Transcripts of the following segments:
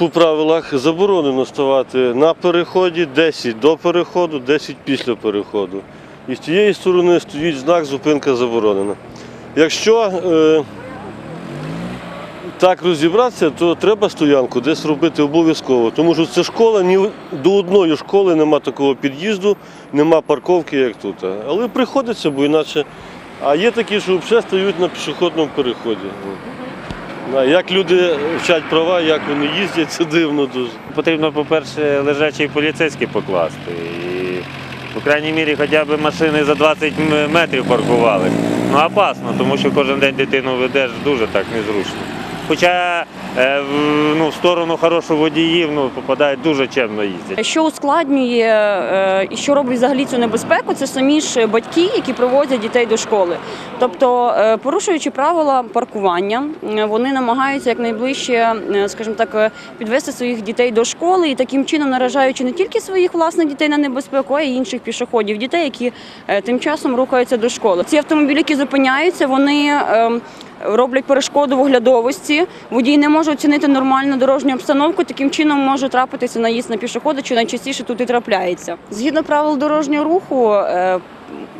по правилах заборонено ставати на переході 10 до переходу, 10 після переходу. І з тієї сторони стоїть знак зупинка заборонена. Якщо е, так розібратися, то треба стоянку десь робити обов'язково. Тому що це школа, ні до одної школи нема такого під'їзду, нема парковки, як тут. Але приходиться, бо іначе. А є такі, що взагалі стають на пішохідному переході. Як люди вчать права, як вони їздять, це дивно дуже. Потрібно, по-перше, лежачий поліцейський покласти. І, по крайній мірі, хоча б машини за 20 метрів паркували. Ну, опасно, тому що кожен день дитину ведеш дуже так незручно. Хоча е, в, ну, в сторону хороших водіїв ну, попадають дуже чемно їздять. Що ускладнює е, і що робить взагалі цю небезпеку, це самі ж батьки, які привозять дітей до школи. Тобто, е, порушуючи правила паркування, вони намагаються якнайближче, скажімо так, підвести своїх дітей до школи і таким чином наражаючи не тільки своїх власних дітей на небезпеку, а й інших пішоходів, дітей, які тим часом рухаються до школи. Ці автомобілі, які зупиняються, вони. Роблять перешкоду в оглядовості. Водій не може оцінити нормальну дорожню обстановку. Таким чином може трапитися наїзд на пішохода, що найчастіше тут і трапляється. Згідно правил дорожнього руху. е,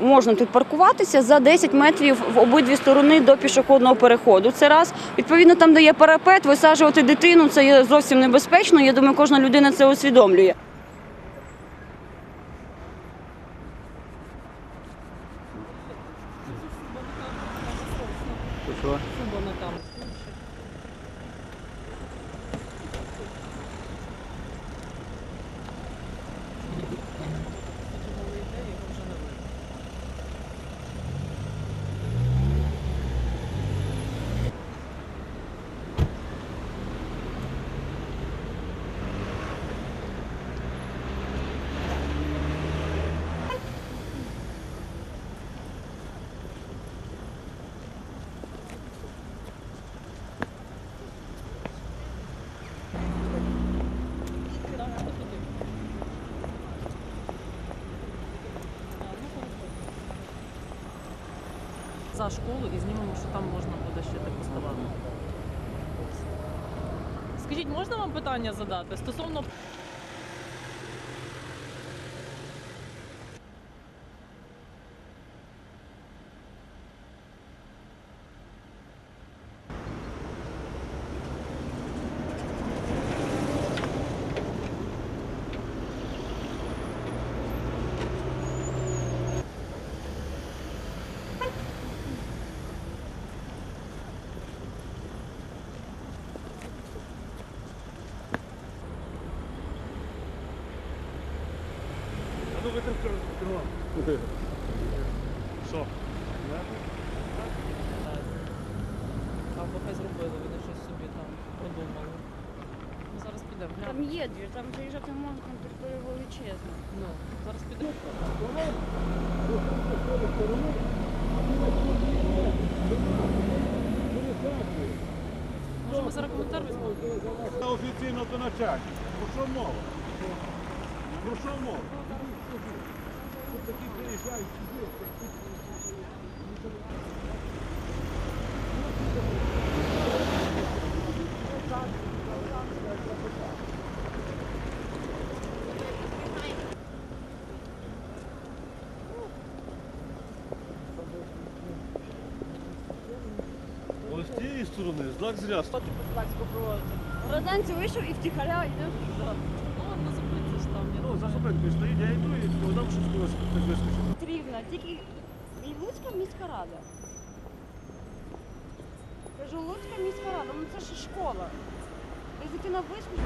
Можна тут паркуватися за 10 метрів в обидві сторони до пішохідного переходу. Це раз. Відповідно, там, де є парапет, висаджувати дитину це є зовсім небезпечно. Я думаю, кожна людина це усвідомлює. що? Це воно там. За школу і знімемо, що там можна буде ще так поставати. Скажіть, можна вам питання задати стосовно або хай зробили, вони щось собі там продумали. Ми зараз підемо. Там глянемо. є двір, там заїжджати можна, там територія величезна. Ну, зараз підемо. Може, ми зараз коментар візьмемо? Офіційно до начальника. Про що мова? Про що мова? Тут такі приїжджають сюди. Ось з тієї сторони знак зря. Гражданці вийшов і втіхаря йдеш. На там. Ну, за зупинкою стоїть, я йду і подав, що скорось так вискочив. Потрібно, тільки і Луцька міська рада. Кажу, Луцька міська рада, ну це ж школа. Тобто дитина вийшла.